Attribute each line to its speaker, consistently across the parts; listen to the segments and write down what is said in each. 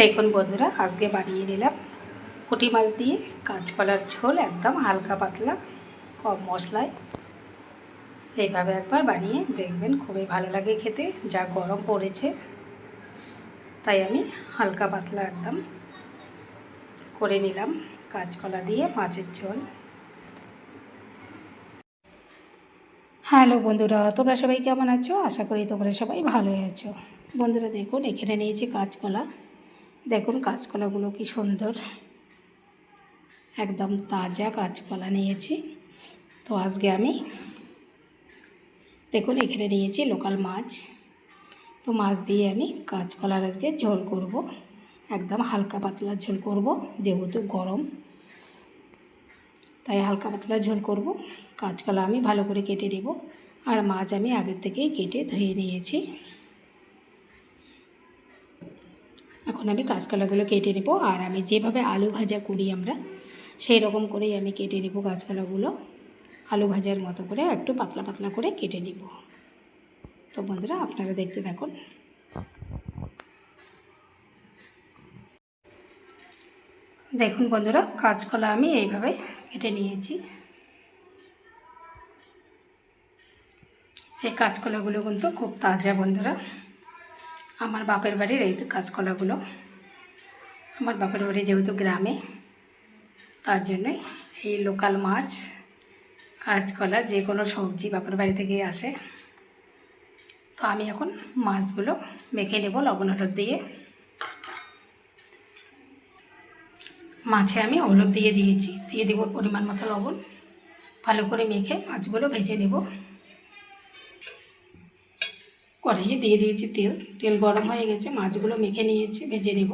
Speaker 1: দেখুন বন্ধুরা, আজকে বানিয়ে নিলাম পুঁটি মাছ দিয়ে কাঁচকলার ঝোল, একদম হালকা পাতলা, কম মশলায়। এইভাবে একবার বানিয়ে দেখবেন, খুবই ভালো লাগে খেতে, যা গরম পড়েছে। তাই আমি হালকা পাতলা একদম করে নিলাম কাঁচকলা দিয়ে মাছের ঝোল। হ্যালো বন্ধুরা, তোমরা সবাই কেমন আছো? আশা করি তোমরা সবাই ভালোই আছো। বন্ধুরা দেখুন, এখানে নিয়েছি কাঁচকলা। দেখুন কাঁচকলাগুলো কি সুন্দর। একদম তাজা কাঁচকলা নিয়েছি। তো আজকে আমি দেখুন এখানে নিয়েছি লোকাল মাছ। তো মাছ দিয়ে আমি কাঁচকলার আজকে ঝোল করব। একদম হালকা পাতলা ঝোল করব, যেহেতু গরম। তাই হালকা পাতলা ঝোল করব। কাঁচকলা আমি ভালো করে কেটে নেব। আর মাছ আমি আগের থেকেই কেটে ধুয়ে নিয়েছি। এখন আমি কাঁচকলাগুলো কেটে নেব, আর আমি যেভাবে আলু ভাজা করি আমরা, সেই রকম করেই আমি কেটে নেব কাঁচকলাগুলো আলু ভাজার মতো করে একটু পাতলা পাতলা করে কেটে নেব। তো বন্ধুরা, আপনারা দেখতে থাকুন। দেখুন বন্ধুরা কাঁচকলা আমি এইভাবে কেটে নিয়েছি। এই কাঁচকলাগুলো কিন্তু খুব তাজা বন্ধুরা। আমার বাপের বাড়ির এই তো কাঁচকলাগুলো। আমার বাপের বাড়ি যেহেতু গ্রামে, তার জন্যই এই লোকাল মাছ, কাঁচকলা, যে কোনো সবজি বাপের বাড়ি থেকে আসে। তো আমি এখন মাছগুলো মেখে নেব লবণ, হলুদ দিয়ে। মাছে আমি হলুদ দিয়ে দিয়েছি, দিয়ে দেবো পরিমাণ মতো লবণ। ভালো করে মেখে মাছগুলো ভেজে নেব। কড়াইয়ে দিয়ে দিয়েছি তেল। তেল গরম হয়ে গেছে, মাছগুলো মেখে নিয়েছি, ভেজে নেব।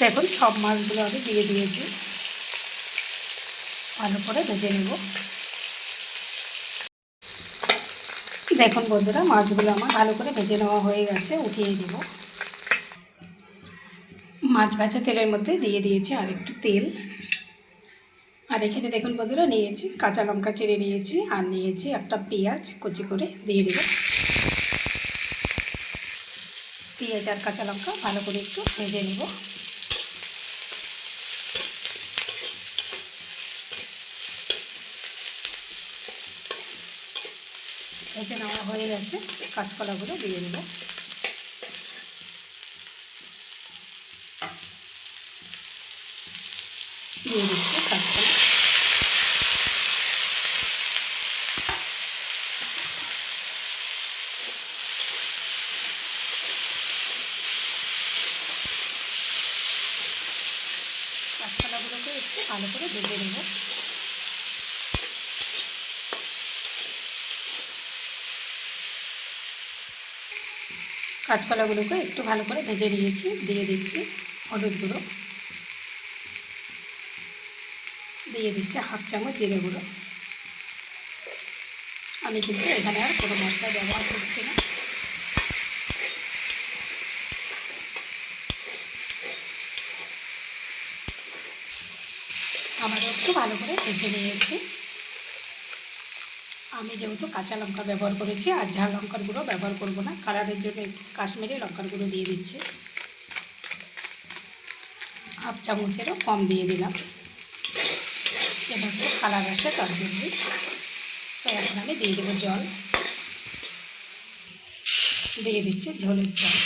Speaker 1: দেখুন, সব মাছগুলো আমি দিয়ে দিয়েছি। ভালো করে ভেজে নেব। দেখুন বন্ধুরা, মাছগুলো আমার ভালো করে ভেজে নেওয়া হয়ে গেছে, উঠিয়ে দেব মাছ ভাজা তেলের মধ্যে দিয়ে দিয়েছি আর একটু তেল। আর এখানে দেখুন বন্ধুরা, নিয়েছি কাঁচা লঙ্কা চিড়ে নিয়েছি আর নিয়েছি একটা পেঁয়াজ কুচি করে দিয়ে দেব। পেঁয়াজ আর কাঁচা লঙ্কা ভালো করে একটু ভেজে নেব। ভেজে নেওয়া হয়ে গেছে, কাঁচকলাগুলো দিয়ে দেবো। দিয়ে দিচ্ছি। কাঁচকলাগুলোকে একটু ভালো করে ভেজে নেব। কাঁচকলাগুলোকে একটু ভালো করে ভেজে নিয়েছি, দিয়ে দিচ্ছি হলুদ গুঁড়ো। দিয়ে দিচ্ছি হাফ চামচ জিরে গুঁড়ো। আমি কিন্তু এখানে আর কোনো মশলা ব্যবহার করছি না আমার একটু ভালো করে ভেজে নিয়েছি। আমি যেহেতু কাঁচা লঙ্কা ব্যবহার করেছি, আর ঝাল লঙ্কার গুঁড়ো ব্যবহার করব না, কালারের জন্য কাশ্মীরি লঙ্কার গুঁড়ো দিয়ে দিচ্ছি। হাফ চামচেরও কম দিয়ে দিলাম। একটু কালার আসে তার জন্য তো এখন আমি দিয়ে দেবো জল। দিয়ে দিচ্ছি ঝোলের জল।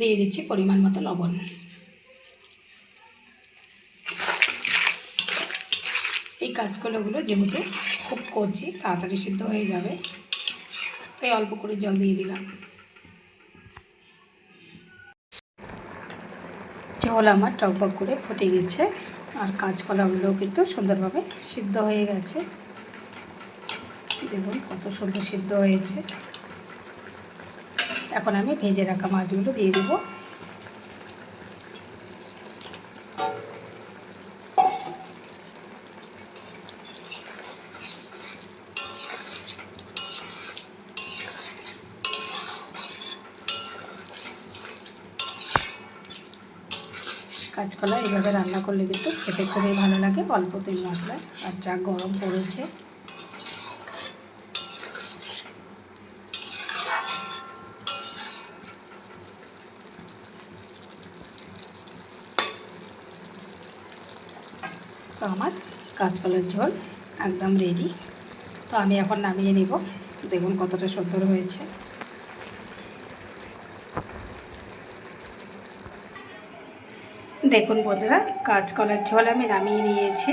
Speaker 1: দিয়ে দিচ্ছি পরিমাণ মতো লবণ। এই কাঁচকলাগুলো যেহেতু খুব কচি, তাড়াতাড়ি সিদ্ধ হয়ে যাবে, তাই অল্প করে জল দিয়ে দিলাম। ঝোল আমার টকবক করে ফুটে গেছে, আর কাঁচকলাগুলোও কিন্তু সুন্দরভাবে সিদ্ধ হয়ে গেছে। দেখুন কত সুন্দর সিদ্ধ হয়েছে। এখন আমি ভেজে রাখা মাছগুলো দিয়ে দেবো। কাঁচকলা এইভাবে রান্না করলে কিন্তু খেতে খুবই ভালো লাগে, অল্প তেল মশলা, আর যা গরম পড়েছে। তো আমার কাঁচকলার ঝোল একদম রেডি তো আমি এখন নামিয়ে নিব। দেখুন কতটা সুন্দর হয়েছে। দেখুন বন্ধুরা, কাঁচকলার ঝোল আমি নামিয়ে নিয়েছি।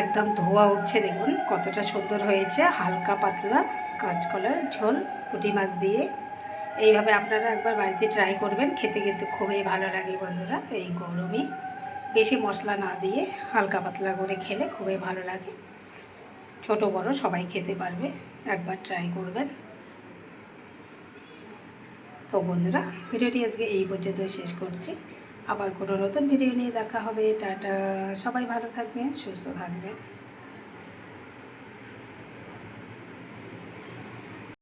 Speaker 1: একদম ধোয়া উঠছে, দেখুন কতটা সুন্দর হয়েছে। হালকা পাতলা কাঁচকলার ঝোল, পুঁটি মাছ দিয়ে। এইভাবে আপনারা একবার বাড়িতে ট্রাই করবেন। খেতে কিন্তু খুবই ভালো লাগে বন্ধুরা, এই গরমে। বেশি মশলা না দিয়ে হালকা পাতলা করে খেলে খুবই ভালো লাগে। ছোট, বড় সবাই খেতে পারবে, একবার ট্রাই করবেন। তো বন্ধুরা, ভিডিওটি আজকে এই পর্যন্ত শেষ করছি। আবার কোনো নতুন ভিডিও নিয়ে দেখা হবে। টাটা! সবাই ভালো থাকবেন, সুস্থ থাকবেন।